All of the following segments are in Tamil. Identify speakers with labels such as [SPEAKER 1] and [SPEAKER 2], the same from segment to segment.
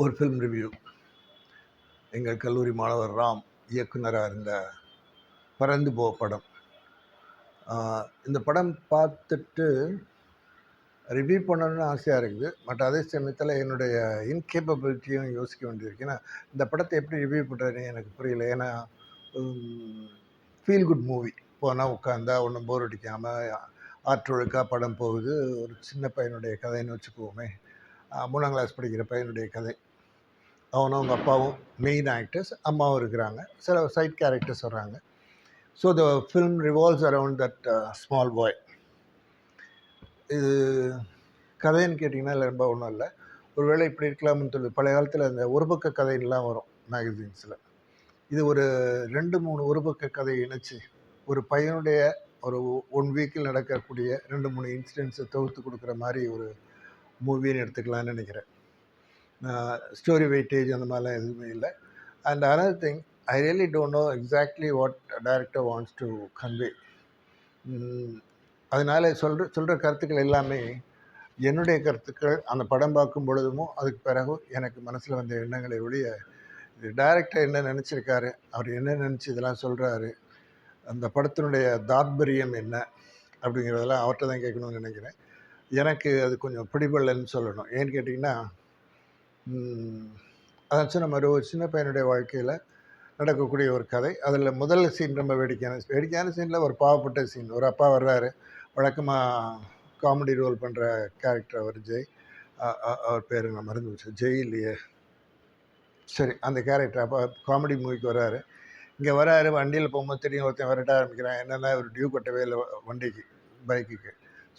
[SPEAKER 1] ஒரு ஃபிலிம் ரிவ்யூ எங்கள் கல்லூரி மாணவர் ராம் இயக்குனராக இருந்த பறந்து போ படம். இந்த படம் பார்த்துட்டு ரிவ்யூ பண்ணணும்னு ஆசையாக இருக்குது. பட் அதே சமயத்தில் என்னுடைய இன்கேப்பபிலிட்டியும் யோசிக்க வேண்டியிருக்கு. ஏன்னா இந்த படத்தை எப்படி ரிவ்யூ பண்ணுறதுன்னு எனக்கு புரியல. ஏன்னா ஃபீல் குட் மூவி போனால் உட்காந்தா ஒன்றும் போர் அடிக்காமல் ஆற்றொழுக்காக படம் போகுது. ஒரு சின்ன பையனுடைய கதைன்னு வச்சுக்குவோமே மூணாம் கிளாஸ் படிக்கிற பையனுடைய கதை. அவனும் அவங்க அப்பாவும் மெயின் ஆக்டர்ஸ் அம்மாவும் இருக்கிறாங்க. சில சைட் கேரக்டர்ஸ் வர்றாங்க. So the film revolves around that small boy இது கதைன்னு கேட்டிங்கன்னா ரொம்ப ஒன்றும் இல்லை. ஒருவேளை இப்படி இருக்கலாம்னு சொல்லி பழைய காலத்தில் அந்த ஒரு பக்க கதையெல்லாம் வரும் மேகசின்ஸில் இது ஒரு ரெண்டு மூணு ஒரு பக்க கதையை இணைச்சி ஒரு பையனுடைய ஒரு ஒன் வீக்கில் நடக்கக்கூடிய ரெண்டு மூணு இன்சிடென்ட்ஸை தொகுத்து கொடுக்குற மாதிரி ஒரு மூவின்னு எடுத்துக்கலாம்னு நினைக்கிறேன். ஸ்டோரி வெயிட்டேஜ் அந்த மாதிரிலாம் எதுவுமே இல்லை. And another thing I really don't know exactly what director wants to convey அதனால் சொல்கிற சொல்கிற கருத்துக்கள் எல்லாமே என்னுடைய கருத்துக்கள் அந்த படம் பார்க்கும் பொழுதுமோ அதுக்கு பிறகு எனக்கு மனசில் வந்த எண்ணங்களை ஒழிய இது டைரக்டர் என்ன நினச்சிருக்காரு அவர் என்ன நினச்சி இதெல்லாம் சொல்கிறாரு அந்த படத்தினுடைய தாத்பரியம் என்ன அப்படிங்கிறதெல்லாம் அவர்கிட்ட தான் கேட்கணும்னு நினைக்கிறேன். எனக்கு அது கொஞ்சம் பிடிபடலைன்னு சொல்லணும். ஏன்னு கேட்டிங்கன்னா அதான் சொன்ன மாதிரி ஒரு சின்ன பையனுடைய வாழ்க்கையில் நடக்கக்கூடிய ஒரு கதை. அதில் முதல் சீன் ரொம்ப வேடிக்கையான வேடிக்கையான சீனில் ஒரு பாவப்பட்ட சீன் ஒரு அப்பா வர்றாரு. வழக்கமாக காமெடி ரோல் பண்ணுற கேரக்டர் அவர் ஜெய். அ- அவர் பேர் நான் மறந்து வச்சு ஜெய் இல்லையே. சரி அந்த கேரக்டர் அப்போ காமெடி மூவிக்கு வர்றாரு. இங்கே வராரு வண்டியில் போகும்போது தெரியும் ஒருத்தன் விரட்ட ஆரம்பிக்கிறான். என்னென்னா ஒரு டியூ கட்டவே இல்லை வண்டிக்கு பைக்குக்கு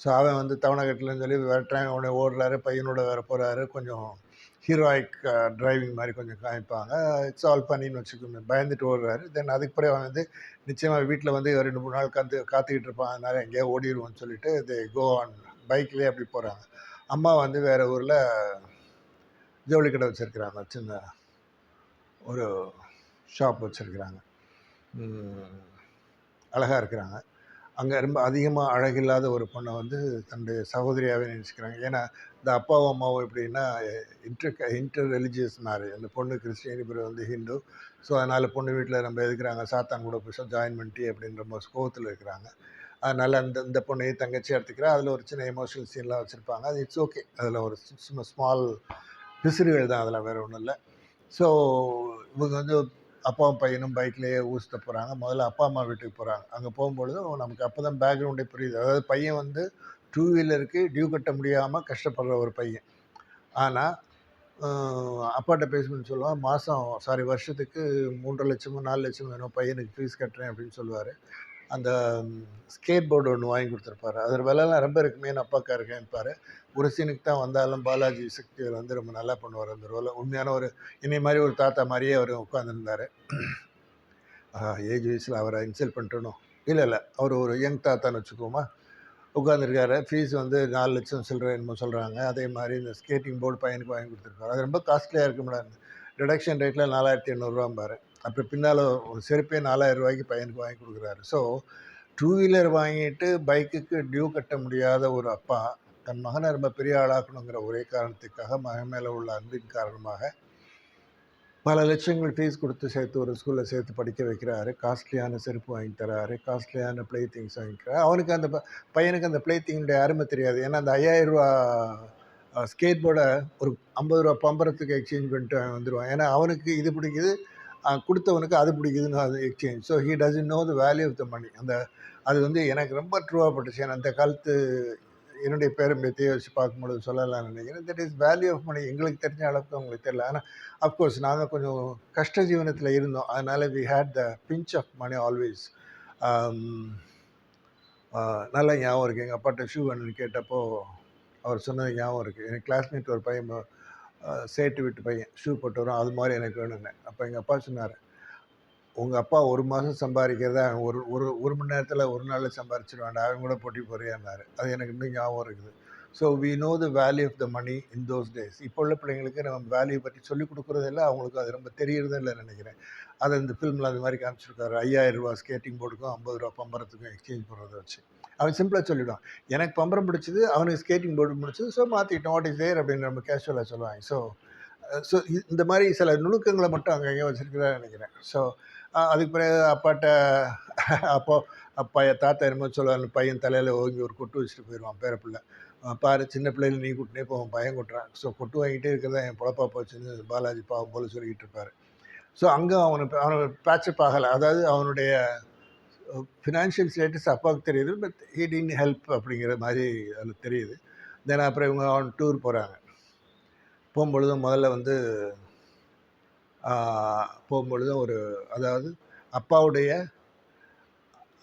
[SPEAKER 1] ஸோ அவன் வந்து தவணைக்கட்டிலன்னு சொல்லி விரட்டுறான். உடனே ஓடுறாரு பையனோட வர போகிறாரு கொஞ்சம் ஹீரோயிக் டிரைவிங் uh, மாதிரி கொஞ்சம் காமிப்பாங்க. இட்ஸ் ஆல் பண்ணின்னு வச்சுக்கோங்க பயந்துட்டு ஓடுறாரு. தென் அதுக்கு பிறகு அவன் வந்து நிச்சயமாக வீட்டில் வந்து ரெண்டு மூணு நாள் கந்து காத்துக்கிட்டு இருப்பான். அதனால எங்கேயோ ஓடிடுவோம்னு சொல்லிட்டு இது கோ ஆன் பைக்லேயே அப்படி போகிறாங்க அம்மா வந்து வேறு ஊரில் ஜவுளி கடை வச்சுருக்கிறாங்க. சின்ன ஒரு ஷாப் வச்சுருக்கிறாங்க. அழகாக இருக்கிறாங்க. அங்கே ரொம்ப அதிகமாக அழகில்லாத ஒரு பொண்ணை வந்து தன்னுடைய சகோதரியாகவே நினச்சிக்கிறாங்க. ஏன்னா இந்த அப்பாவும் அம்மாவும் எப்படின்னா இன்டர் இன்டர் ரிலிஜியஸ் மேரேஜ் அந்த பொண்ணு கிறிஸ்டியன் இவர் வந்து ஹிந்து. ஸோ அதனால் பொண்ணு வீட்டில் நம்ம எதுக்குறாங்க? சாத்தான் கூட போய் ஜாயின் பண்ணிட்டு அப்படின்ற மாதிரி கோவத்தில் இருக்கிறாங்க. அதனால் அந்த இந்த பொண்ணையும் தங்கச்சி எடுத்துக்கிறா அதில் ஒரு சின்ன எமோஷனல் சீன்லாம் வச்சுருப்பாங்க. அது இட்ஸ் ஓகே அதில் ஒரு சும்மா ஸ்மால் பிசிறுகள் தான். அதில் வேறு ஒன்றும் இல்லை. ஸோ இவங்க வந்து அப்பாவும் பையனும் பைக்லேயே ஊசுத்த போகிறாங்க முதல்ல அப்பா அம்மா வீட்டுக்கு போகிறாங்க அங்கே போகும்பொழுது நமக்கு அப்போ தான் பேக்ரவுண்டே புரியுது. அதாவது பையன் வந்து டூ வீலருக்கு டியூ கட்ட முடியாமல் கஷ்டப்படுற ஒரு பையன். ஆனால் அப்பாட்ட பேசணும்னு சொல்லுவான் மாதம் சாரி வருஷத்துக்கு மூன்றரை லட்சமோ நாலு லட்சமோ வேணும் பையனுக்கு ஃபீஸ் கட்டுறேன் அப்படின்னு சொல்லுவார். அந்த ஸ்கேட் போர்டு ஒன்று வாங்கி கொடுத்துருப்பாரு. அதோட விலைலாம் ரொம்ப இருக்குமேனு அப்பாக்கா இருக்கேன்ப்பார் ஒரு சீனுக்கு தான் வந்தாலும் பாலாஜி சக்தியில் வந்து ரொம்ப நல்லா பண்ணுவார் அந்த ரோலை உண்மையான ஒரு இனி மாதிரி ஒரு தாத்தா மாதிரியே அவர் உட்காந்துருந்தார் ஏஜ் வயசில் அவரை இன்சல்ட் பண்ணிட்டணும் இல்லை இல்லை அவர் ஒரு யங் தாத்தான்னு வச்சுக்கோமா? உட்காந்துருக்காரு ஃபீஸ் வந்து நாலு லட்சம் சில்லற என்னமோ சொல்கிறாங்க அதே மாதிரி இந்த ஸ்கேட்டிங் போர்டு பையனுக்கு வாங்கி கொடுத்துருக்காரு. அது ரொம்ப காஸ்ட்லியாக இருக்க முடியாது ரிடக்ஷன் ரேட்டில் நாலாயிரத்தி எண்ணூறுரூவாம்பாரு அப்புறம் பின்னால் ஒரு செருப்பே நாலாயிரம் ரூபாய்க்கு பையனுக்கு வாங்கி கொடுக்குறாரு. ஸோ டூ வீலர் வாங்கிட்டு பைக்குக்கு டியூ கட்ட முடியாத ஒரு அப்பா தன் மகனை ரொம்ப பெரிய ஆளாக்கணுங்கிற ஒரே காரணத்துக்காக மகன் மேலே உள்ள அன்பின் காரணமாக பல லட்சங்கள் ஃபீஸ் கொடுத்து சேர்த்து ஒரு ஸ்கூலில் சேர்த்து படிக்க வைக்கிறாரு. காஸ்ட்லியான செருப்பு வாங்கி தராரு. காஸ்ட்லியான ப்ளே திங்ஸ் வாங்கிக்கிறாரு அவனுக்கு அந்த ப- பையனுக்கு அந்த ப்ளே திங்கினுடைய அருமை தெரியாது. ஏன்னா அந்த ஐயாயிரம் ரூபா ஸ்கேட் போர்டை ஒரு ஐம்பது ரூபா பம்பரத்துக்கு எக்ஸ்சேஞ்ச் பண்ணிட்டு வந்துடுவான் ஏன்னா அவனுக்கு இது பிடிக்குது கொடுத்தவனுக்கு அது பிடிக்குதுன்னு அது exchange so he doesn't know the value of the money அந்த அது வந்து எனக்கு ரொம்ப ட்ரூவாக பட்டுச்சு. ஏன்னா அந்த காலத்து என்னுடைய பேரும் பேத்தியை வச்சு பார்க்கும்பொழுது சொல்லலாம்னு நினைக்கிறேன். That is value of money எங்களுக்கு தெரிஞ்ச அளவுக்கு அவங்களுக்கு தெரியல. ஆனால் அஃப்கோர்ஸ் நாங்கள் கொஞ்சம் கஷ்ட ஜீவனத்தில் இருந்தோம். அதனால் we had the pinch of money always நல்லா ஞாபகம் இருக்குது எங்கள் அப்பாட்ட ஷூ வேணும்னு கேட்டப்போ அவர் சொன்னது ஞாபகம் இருக்குது எனக்கு கிளாஸ்மேட் ஒரு பையன் சேட்டு விட்டு பையன் ஷூ போட்டு வரும். அது மாதிரி எனக்கு வேணும்னு. அப்போ எங்கள் அப்பா சொன்னார் உங்கள் அப்பா ஒரு மாதம் சம்பாதிக்கிறத ஒரு ஒரு ஒரு மணி நேரத்தில் ஒரு நாளில் சம்பாரிச்சிடுவான்டா அவன் கூட போட்டி போறியான்னாரு அது எனக்கு இன்னும் ஞாபகம் இருக்குது. So we know the value of the money in those days இப்போ உள்ள பிள்ளைங்களுக்கு நம்ம வேல்யூ பற்றி சொல்லிக் கொடுக்குறதில்ல அவங்களுக்கு அது ரொம்ப தெரியறதே இல்லை நினைக்கிறேன். அதை இந்த ஃபிலிமில் அது மாதிரி காமிச்சிருக்காரு. ஐயாயிரம் ரூபா ஸ்கேட்டிங் போர்டுக்கும் ஐம்பது ரூபா பம்பரத்துக்கும் எக்ஸ்சேஞ்ச் பண்ணுறதை வச்சு. அவன் சிம்பிளாக சொல்லிவிடுவான் எனக்கு பம்பரம் பிடிச்சது அவனுக்கு ஸ்கேட்டிங் போர்டு பிடிச்சது ஸோ மாற்றிக்கிட்டோம் வாட் இஸ் தேர் அப்படின்னு நம்ம கேஷுவலாக சொல்லுவாங்க. ஸோ ஸோ இந்த மாதிரி சில நுணுக்கங்களை மட்டும் அங்கங்கே வச்சுருக்கிறதா நினைக்கிறேன். ஸோ அதுக்கு பிறகு அப்பாட்ட அப்போ அப்பா என் தாத்தா என்னமோ சொல்லுவாங்க பையன் தலையில் ஓங்கி ஒரு கொட்டு வச்சுட்டு போயிடுவான் பேரப்பிள்ளை பாரு சின்ன பிள்ளையில நீ கூட்டினே போவான் பையன் கொட்டுறான். ஸோ கொட்டு வாங்கிட்டே இருக்கிறதா என் பொழப்பா போச்சுன்னு பாலாஜி பாவம் போல சொல்லிக்கிட்டு இருப்பார். ஸோ அங்கே அவனை அவனை பேச்சப் ஆகலை அதாவது அவனுடைய ஃபினான்ஷியல் ஸ்டேட்டஸ் அப்பாவுக்கு தெரியுது பட் ஹீ டின் ஹெல்ப் அப்படிங்கிற மாதிரி அதில் தெரியுது. தென் அப்புறம் இவங்க அவன் டூர் போகிறாங்க போகும்பொழுதும் முதல்ல வந்து போகும்பொழுதும் ஒரு அதாவது அப்பாவுடைய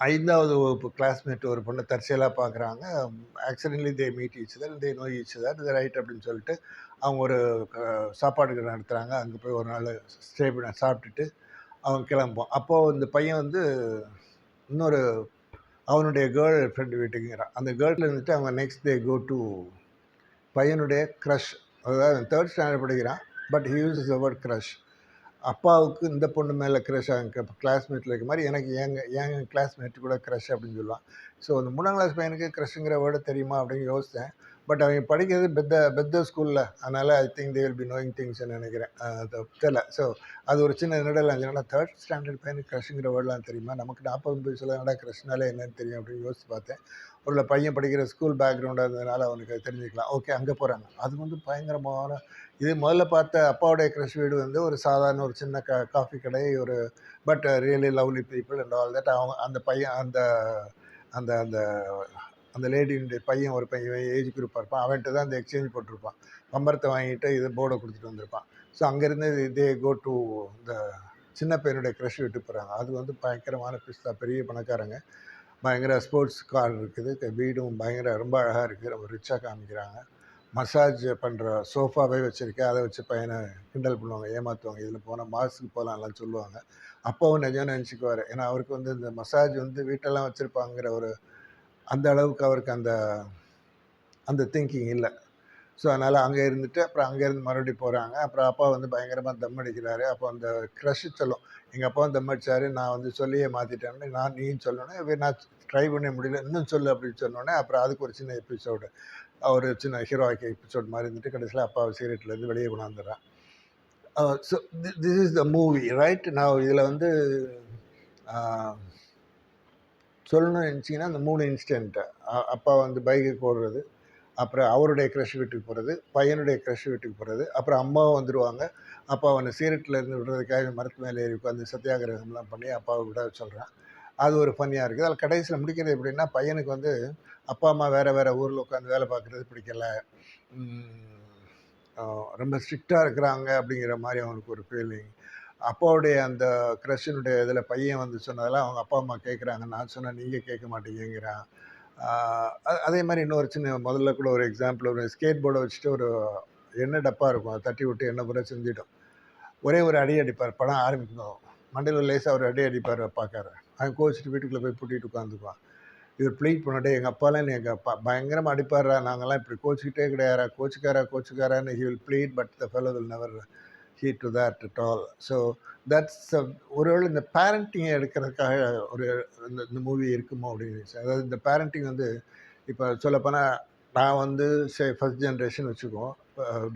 [SPEAKER 1] ஐந்தாவது வகுப்பு கிளாஸ்மேட் ஒரு பொண்ணை தற்செயலாக பார்க்குறாங்க accidentally they meet each other they know each இது ரைட் அப்படின்னு சொல்லிட்டு அவங்க ஒரு சாப்பாடு நடத்துகிறாங்க அங்கே போய் ஒரு நாள் ஸ்டே பண்ண சாப்பிட்டுட்டு அவங்க கிளம்புவோம். அப்போது இந்த பையன் வந்து இன்னொரு அவனுடைய கேர்ள் ஃப்ரெண்டு வீட்டுக்குங்கிறான் அந்த கேர்ள் இருந்துட்டு அவங்க நெக்ஸ்ட் டே கோ டு பையனுடைய க்ரஷ் அதாவது தேர்ட் ஸ்டாண்டர்ட் படிக்கிறான் but he use the word crush அப்பாவுக்கு இந்த பொண்ணு மேலே க்ரஷ் ஆகுங்க கிளாஸ்மேட்டில் இருக்க மாதிரி எனக்கு ஏங்க என் கிளாஸ்மேட்டு கூட க்ரஷ் அப்படின்னு சொல்லுவான். ஸோ அந்த மூணாம் கிளாஸ் பையனுக்கு க்ரஷ்ங்கிற வேர்டு தெரியுமா அப்படின்னு யோசித்தேன். பட் அவங்க படிக்கிறது பெத்த பெத்த ஸ்கூலில் அதனால் I think they will be knowing திங்ஸ்ன்னு நினைக்கிறேன். தெரில ஸோ அது ஒரு சின்ன நிடல் இல்லைன்னா தேர்ட் ஸ்டாண்டர்ட் பையனுக்கு க்ரஷ்ங்கிற வேர்டெலாம் தெரியுமா? நமக்கு நாற்பது வயசுல என்னடா க்ரஷ்னாலே என்னன்னு தெரியும் அப்படின்னு யோசித்து பார்த்தேன். ஒரு பையன் படிக்கிற ஸ்கூல் பேக்ரவுண்டாக இருந்ததுனால அவனுக்கு தெரிஞ்சுக்கலாம். ஓகே அங்கே போகிறாங்க அது வந்து பயங்கரமான இது முதல்ல பார்த்த அப்பாவுடைய க்ரஷ் வீடு வந்து ஒரு சாதாரண ஒரு சின்ன க காஃபி கடை ஒரு but really lovely people and all that அவங்க அந்த பையன் அந்த அந்த அந்த அந்த லேடியினுடைய பையன் ஒரு பையன் ஏஜ் குரூப்பாக இருப்பான். அவன்கிட்ட தான் அந்த எக்ஸ்சேஞ்ச் போட்டிருப்பான். பம்பரத்தை வாங்கிட்டு இது போர்டை கொடுத்துட்டு வந்திருப்பான். ஸோ அங்கேருந்து இதே கோ டு இந்த சின்ன பையனுடைய க்ரஷ் விட்டு போகிறாங்க அது வந்து பயங்கரமான பிஸ்தா பெரிய பணக்காரங்க. பயங்கர ஸ்போர்ட்ஸ் கார் இருக்குது. வீடும் பயங்கர ரொம்ப அழகாக இருக்குது. ரொம்ப ரிச்சாக காமிக்கிறாங்க. மசாஜ் பண்ணுற சோஃபாவே வச்சுருக்கேன். அதை வச்சு பையனை கிண்டல் பண்ணுவாங்க ஏமாற்றுவாங்க இதில் போனால் மாஸுக்கு போகலாம்லாம் சொல்லுவாங்க. அப்பாவும் நிஜம் நினச்சிக்குவார். ஏன்னா அவருக்கு வந்து இந்த மசாஜ் வந்து வீட்டெல்லாம் வச்சுருப்பாங்கிற ஒரு அந்த அளவுக்கு அவருக்கு அந்த அந்த திங்கிங் இல்லை. ஸோ அதனால் அங்கே இருந்துட்டு அப்புறம் அங்கேருந்து மறுபடியும் போகிறாங்க அப்புறம் அப்பா வந்து பயங்கரமாக தம் அடிக்கிறாரு. அப்போ அந்த க்ரஷ் சொல்லும் எங்கள் அப்பாவும் தம் சார் நான் வந்து சொல்லியே மாற்றிட்டேன் நான் நீன்னு சொல்லணும். நான் ட்ரை பண்ண முடியல. இன்னும் சொல்லு அப்படின்னு சொன்னோன்னே அப்புறம் அதுக்கு ஒரு சின்ன எபிசோடு ஒரு சின்ன ஹீரோய்க்கு எபிசோட் மாதிரி இருந்துட்டு கடைசியில் அப்பாவை சீரியட்லேருந்து வெளியே கொண்டாந்துடுறான். So this is the movie right நான் இதில் வந்து சொல்லணும்னு நினச்சிங்கன்னா அந்த மூணு இன்ஸ்டண்ட்டை அப்பா வந்து பைக்கு ஓடுறது அப்புறம் அவருடைய க்ரஷ் வீட்டுக்கு போகிறது பையனுடைய க்ரஷ் வீட்டுக்கு போகிறது அப்புறம் அம்மாவும் வந்துடுவாங்க அப்பா அவனை சீரட்டில் இருந்து விடுறதுக்காக மரத்து மேலே ஏறி உட்காந்து சத்தியாகிரகம்லாம் பண்ணி அப்பாவை விட சொல்கிறான் அது ஒரு ஃபன்னியாக இருக்குது. அதில் கடைசியில் முடிக்கிறது எப்படின்னா பையனுக்கு வந்து அப்பா அம்மா வேறு வேறு ஊரில் உட்காந்து வேலை பார்க்குறது பிடிக்கல. ரொம்ப ஸ்ட்ரிக்டாக இருக்கிறாங்க அப்படிங்கிற மாதிரி அவனுக்கு ஒரு ஃபீலிங் அப்பாவுடைய அந்த க்ரஷனுடைய இதில் பையன் வந்து சொன்னதெல்லாம் அவங்க அப்பா அம்மா கேட்குறாங்க நான் சொன்னேன் நீங்கள் கேட்க மாட்டேங்கிறான் அதே மாதிரி இன்னொரு சின்ன முதல்ல கூட ஒரு எக்ஸாம்பிள் ஒரு ஸ்கேட் போர்டை வச்சுட்டு ஒரு எண்ணெய் டப்பா இருக்கும். அதை தட்டி விட்டு எண்ணெய் பூரா செஞ்சிட்டோம் ஒரே ஒரு அடி அடிப்பார். படம் ஆரம்பிக்கணும் மண்டையில் லேசாக ஒரு அடி அடிப்பார் பார்க்காரு. அவன் கோச்சிட்டு வீட்டுக்குள்ளே போய் பூட்டிட்டு உட்காந்துக்குவான். இவர் ப்ளீட் பண்ணிட்டே எங்கள் அப்பாலாம் எங்கள் அப்பா பயங்கரமாக அடிப்பாரா நாங்கள்லாம் இப்படி கோச்சிக்கிட்டே கிடையாரா கோச்சுக்காரா கோச்சுக்காரான்னு he will bleed but the fellow will never heed to that at all so that's ஒருவேளை இந்த பேரண்டிங்கை எடுக்கிறதுக்காக ஒரு இந்த இந்த மூவி இருக்குமோ அப்படின்னு அதாவது இந்த பேரண்டிங் வந்து இப்போ சொல்லப்போனால் நான் வந்து சே ஃபஸ்ட் ஜென்ரேஷன் வச்சுக்குவோம்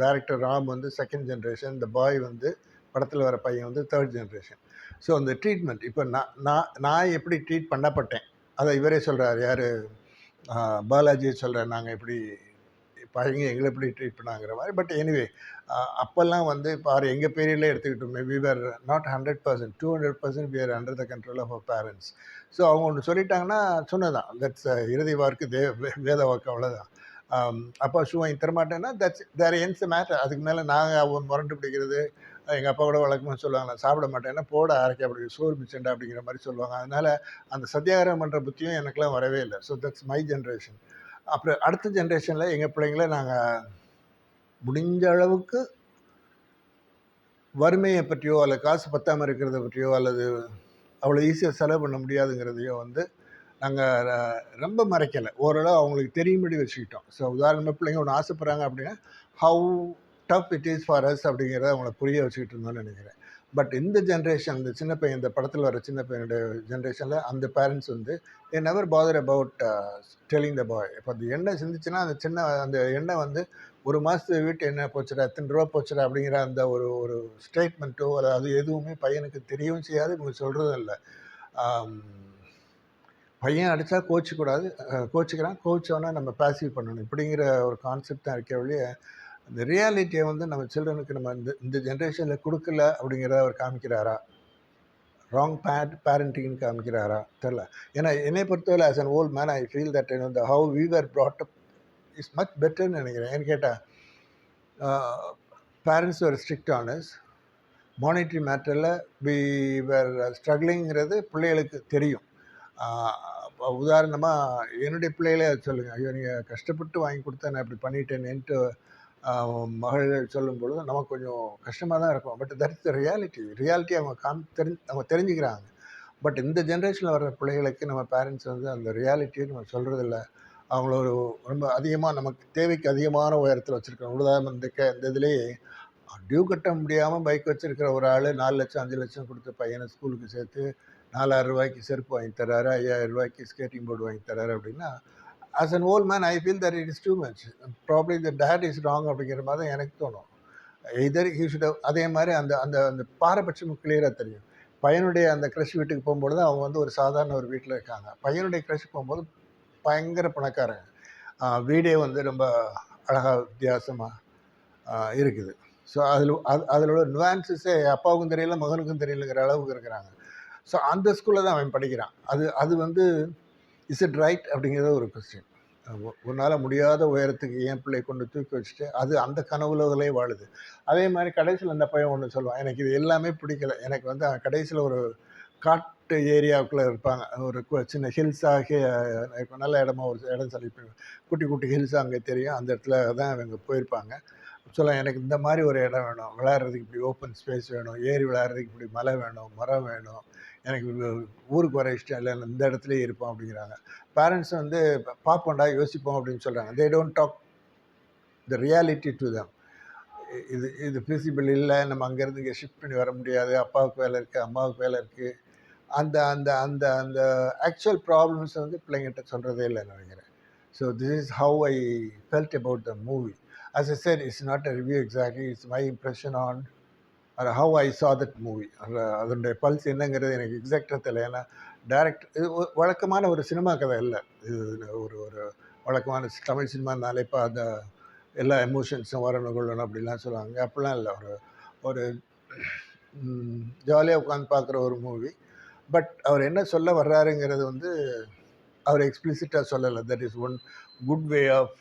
[SPEAKER 1] டேரக்டர் ராம் வந்து செகண்ட் ஜென்ரேஷன் இந்த பாய் வந்து படத்தில் வர பையன் வந்து தேர்ட் ஜென்ரேஷன் ஸோ அந்த ட்ரீட்மெண்ட் இப்போ நான் நான் நான் எப்படி ட்ரீட் பண்ணப்பட்டேன்? அதை இவரே சொல்கிறார் யார்? பாலாஜி சொல்கிறார் நாங்கள் எப்படி பையங்க எங்களை எப்படி ட்ரீட் பண்ணாங்கிற மாதிரி. பட் எனிவே அப்போல்லாம் வந்து பாரு எங்கள் பீரியடில் எடுத்துக்கிட்டோமே we were not hundred percent to hundred percent we are under the control of our parents so அவங்க ஒன்று சொல்லிட்டாங்கன்னா சொன்னதான் தட்ஸ் இறுதி வாக்கு தே வேத வாக்கு அவ்வளோதான் அப்பா ஷூ வாங்கி தரமாட்டேன்னா தட்ஸ் தேர் என்ஸ் மேட்டர் அதுக்கு மேலே நாங்கள் முரண்டு பிடிக்கிறது எங்கள் அப்பா கூட வழக்கமாக சொல்லுவாங்க நான் சாப்பிட மாட்டேன்னா போட அரைக்க அப்படி சோறு மிச்சண்டா அப்படிங்கிற மாதிரி சொல்லுவாங்க. அதனால் அந்த சத்தியாகிரகம் பண்ணுற புத்தியும் எனக்குலாம் வரவே இல்லை. ஸோ தட்ஸ் மை ஜென்ரேஷன் அப்புறம் அடுத்த ஜென்ரேஷனில் எங்கள் பிள்ளைங்கள நாங்கள் முடிஞ்ச அளவுக்கு வறுமையை பற்றியோ அல்லது காசு பத்தாமல் இருக்கிறத பற்றியோ அல்லது அவ்வளோ ஈஸியாக செலவு பண்ண முடியாதுங்கிறதையோ வந்து நாங்கள் ரொம்ப மறைக்கலை. ஓரளவு அவங்களுக்கு தெரியும்படி வச்சுக்கிட்டோம். ஸோ உதாரணமாக பிள்ளைங்க ஒன்று ஆசைப்பட்றாங்க அப்படின்னா how tough it is for us அப்படிங்கிறத அவங்கள புரிய வச்சுக்கிட்டு இருந்தோம்னு நினைக்கிறேன். பட் இந்த ஜென்ரேஷன் இந்த சின்ன பையன் இந்த படத்தில் வர சின்ன பையனுடைய ஜென்ரேஷனில் அந்த பேரண்ட்ஸ் வந்து a never bother about telling the boy இப்போ அந்த எண்ணெய் சிந்திச்சுன்னா அந்த சின்ன அந்த எண்ணெய் வந்து ஒரு மாதத்து வீட்டு என்ன போச்சுடா எத்தனை ரூபா போச்சுடா அப்படிங்கிற அந்த ஒரு ஒரு ஸ்டேட்மெண்ட்டோ அதாவது எதுவுமே பையனுக்கு தெரியவும் செய்யாது இவங்க சொல்கிறதும் இல்லை. பையன் அடித்தா கோச்சிக்கூடாது கோச்சிக்கிறான் கோச்சோன்னா நம்ம பேசிவ் பண்ணணும். இப்படிங்கிற ஒரு கான்செப்ட் தான் இருக்க வழியே அந்த ரியாலிட்டியை வந்து நம்ம சில்ட்ரனுக்கு நம்ம இந்த இந்த ஜென்ரேஷனில் கொடுக்கல அப்படிங்கிறத அவர் காமிக்கிறாரா? Wrong bad பேரண்டிங்னு காமிக்கிறாரா? தெரில ஏன்னா என்னை பொறுத்தவரை as an old man I feel that the how we were brought up is much பெட்டர்னு நினைக்கிறேன். ஏன்னு கேட்டால் பேரண்ட்ஸ் ஒரு ஸ்ட்ரிக்ட் ஆனஸ் மானிட்ரி மேட்டரில் வி வேர் ஸ்ட்ரகிளிங்கிறது பிள்ளைகளுக்கு தெரியும். உதாரணமாக என்னுடைய பிள்ளைகளே அது சொல்லுங்கள் ஐயோ நீங்கள் கஷ்டப்பட்டு வாங்கி கொடுத்தா நான் இப்படி பண்ணிட்டேனேன்ட்டு மகளிர் சொல்லும் பொழுது நமக்கு கொஞ்சம் கஷ்டமாக தான் இருக்கும். But that's the reality reality அவங்க காமி தெரிஞ்சு அவங்க தெரிஞ்சுக்கிறாங்க. பட் இந்த ஜென்ரேஷனில் வர்ற பிள்ளைகளுக்கு நம்ம பேரண்ட்ஸ் வந்து அந்த ரியாலிட்டியை நம்ம சொல்கிறதில்ல அவங்கள ஒரு ரொம்ப அதிகமாக நமக்கு தேவைக்கு அதிகமான உயரத்தில் வச்சுருக்கோம் உதாரணம் இந்த க இந்த இதுலேயே டியூ கட்ட முடியாமல் பைக் வச்சுருக்கிற ஒரு ஆள் நாலு லட்சம் அஞ்சு லட்சம் கொடுத்து பையனை ஸ்கூலுக்கு சேர்த்து நாலாயிரம் ரூபாய்க்கு செருப்பு வாங்கி தராரு ஐயாயிரம் ரூபாய்க்கு ஸ்கேட்டிங் போர்டு வாங்கி தராரு அப்படின்னா as an old man I feel that it is too much probably the dad is wrong அப்படிங்கிற மாதிரி தான் எனக்கு தோணும். இதர் ஹீ ஷுட் அதே மாதிரி அந்த அந்த அந்த பாரபட்சம் கிளியராக தெரியும். பையனுடைய அந்த க்ரஷ் வீட்டுக்கு போகும்போது தான் அவங்க வந்து ஒரு சாதாரண ஒரு வீட்டில் இருக்காங்க. பையனுடைய க்ரஷ் போகும்போது பயங்கர பணக்காரங்க. வீடே வந்து ரொம்ப அழகாக வித்தியாசமாக இருக்குது. ஸோ அதில் அது அதில் உள்ள நுவான்சஸே அப்பாவுக்கும் தெரியல மகனுக்கும் தெரியலங்கிற அளவுக்கு இருக்கிறாங்க. ஸோ அந்த ஸ்கூலில் தான் அவன் படிக்கிறான். அது அது வந்து இஸ் இட் ரைட் அப்படிங்கிறத ஒரு கொஸ்டின் உன்னால் முடியாத உயரத்துக்கு ஏன் பிள்ளை கொண்டு தூக்கி வச்சுட்டு அது அந்த கனவுலகளே வாழுது. அதே மாதிரி கடைசியில் அந்த பையன் ஒன்று சொல்லுவான் எனக்கு இது எல்லாமே பிடிக்கல. எனக்கு வந்து கடைசியில் ஒரு காட்டு ஏரியாவுக்குள்ளே இருப்பாங்க. ஒரு சின்ன ஹில்ஸாக நல்ல இடமா ஒரு இடம் சொல்லி குட்டி குட்டி ஹில்ஸ் அங்கே தெரியும். அந்த இடத்துல தான் அவங்க போயிருப்பாங்க. சொல்ல எனக்கு இந்த மாதிரி ஒரு இடம் வேணும். விளையாடுறதுக்கு இப்படி ஓப்பன் ஸ்பேஸ் வேணும். ஏரி விளையாடுறதுக்கு இப்படி மலை வேணும் மரம் வேணும். எனக்கு ஊருக்கு வர இஷ்டம் இல்லை இந்த இடத்துலையே இருப்போம் அப்படிங்கிறாங்க. பேரண்ட்ஸ் வந்து பார்ப்போண்டா யோசிப்போம் அப்படின்னு சொல்கிறாங்க they don't talk the reality to them இது இது ஃபிசிபிள் இல்லை நம்ம அங்கேருந்து இங்கே ஷிஃப்ட் பண்ணி வர முடியாது. அப்பாவுக்கு வேலை இருக்குது அம்மாவுக்கு வேலை இருக்குது அந்த அந்த அந்த அந்த ஆக்சுவல் ப்ராப்ளம்ஸ் வந்து பிள்ளைங்கிட்ட சொல்கிறதே இல்லை நினைக்கிறேன். So this is how I felt about the movie as a said, it's not a review exactly it's my impression on or I I saw that movie. அதனுடைய பல்ஸ் என்னங்கிறது எனக்கு எக்ஸாக்டாக தெரியல. ஏன்னா டேரக்ட் இது வழக்கமான ஒரு சினிமா கதை இல்லை இது ஒரு ஒரு வழக்கமான தமிழ் சினிமானாலே இப்போ அந்த எல்லா எமோஷன்ஸும் வரணும் கொள்ளணும் அப்படிலாம் சொல்லுவாங்க. அப்படிலாம் இல்லை. ஒரு ஒரு ஜாலியாக உட்காந்து பார்க்குற ஒரு மூவி பட் அவர் என்ன சொல்ல வர்றாருங்கிறது வந்து அவர் எக்ஸ்பிளிசிட்டாக சொல்லலை. That is one good way of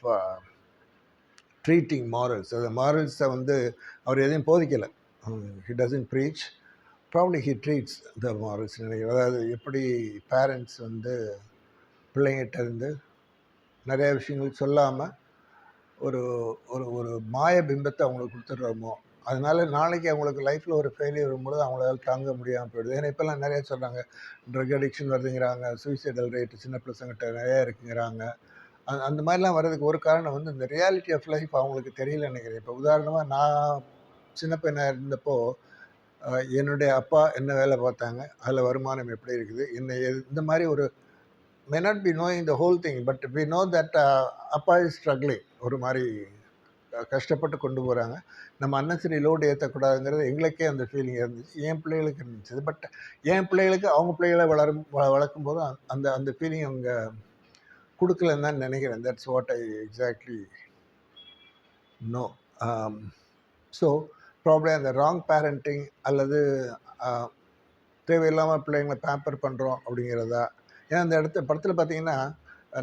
[SPEAKER 1] treating morals அந்த மாரல்ஸை வந்து அவர் எதையும் போதிக்கலை. He doesn't preach probably he treats the morals நினைக்கிறேன் அதாவது எப்படி பேரண்ட்ஸ் வந்து பிள்ளைங்கிட்ட இருந்து நிறைய விஷயங்கள் சொல்லாமல் ஒரு ஒரு ஒரு மாய பிம்பத்தை அவங்களுக்கு கொடுத்துட்றோமோ அதனால நாளைக்கு அவங்களுக்கு லைஃப்பில் ஒரு ஃபெயிலியர் வரும்பொழுது அவங்களால தாங்க முடியாமல் போயிடுது. ஏன்னா இப்போல்லாம் நிறைய சொல்கிறாங்க ட்ரக் அடிக்ஷன் வருதுங்கிறாங்க சூசைடல் ரேட்டு சின்ன பசங்கிட்ட நிறையா இருக்குங்கிறாங்க. அந் அந்த மாதிரிலாம் வர்றதுக்கு ஒரு காரணம் வந்து இந்த ரியாலிட்டி ஆஃப் லைஃப் அவங்களுக்கு தெரியல நினைக்கிறேன். இப்போ உதாரணமாக நான் சின்ன பையனாக இருந்தப்போ என்னுடைய அப்பா என்ன வேலை பார்த்தாங்க அதில் வருமானம் எப்படி இருக்குது என்ன இந்த மாதிரி ஒரு may not be knowing the whole thing but we know that அப்பா இஸ் ஸ்ட்ரகிளிங் ஒரு மாதிரி கஷ்டப்பட்டு கொண்டு போகிறாங்க நம்ம அன்னசரி லோடு ஏற்றக்கூடாதுங்கிறது எங்களுக்கே அந்த ஃபீலிங் இருந்துச்சு. என் பிள்ளைகளுக்கு இருந்துச்சு. பட் என் பிள்ளைகளுக்கு அவங்க பிள்ளைகளை வளரும் வளர்க்கும் போது அந்த அந்த ஃபீலிங் அவங்க கொடுக்கலன்னு தான் நினைக்கிறேன். That's what I exactly know so problem அந்த ராங் பேரண்டிங் அல்லது தேவையில்லாமல் பிள்ளைங்களை பேம்பர் பண்ணுறோம் அப்படிங்கிறதா? ஏன்னா அந்த இடத்த படத்தில் பார்த்தீங்கன்னா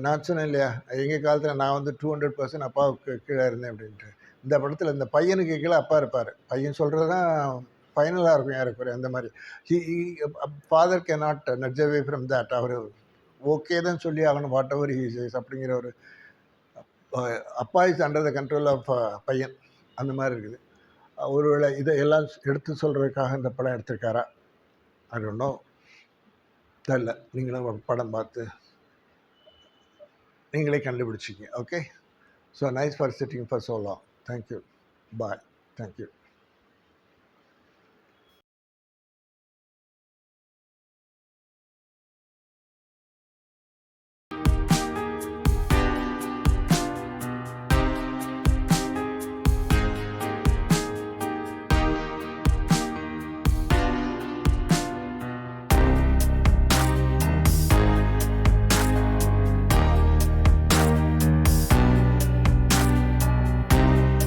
[SPEAKER 1] நான் சொன்னேன் இல்லையா எங்கள் காலத்தில் நான் வந்து டூ ஹண்ட்ரட் பர்சன்ட் அப்பாவுக்கு கீழே இருந்தேன் அப்படின்ட்டு. இந்த படத்தில் இந்த பையனுக்கு கீழே அப்பா இருப்பார். பையன் சொல்கிறது தான் ஃபைனலாக இருக்கும் யாருக்கு அந்த மாதிரி. He father can not nudge away from that our okay தான் சொல்லி ஆகணும் வாட் எவர் ஹீஸ் இஸ் அப்படிங்கிற ஒரு அப்பா is under the control of பையன். அந்த மாதிரி இருக்குது. ஒருவேளை இதை எல்லாம் எடுத்து சொல்கிறதுக்காக இந்த படம் எடுத்திருக்காரா? அது தெரில நீங்களும் படம் பார்த்து நீங்களே கண்டுபிடிச்சிங்க. Okay so nice for sitting for chola thank you bye thank you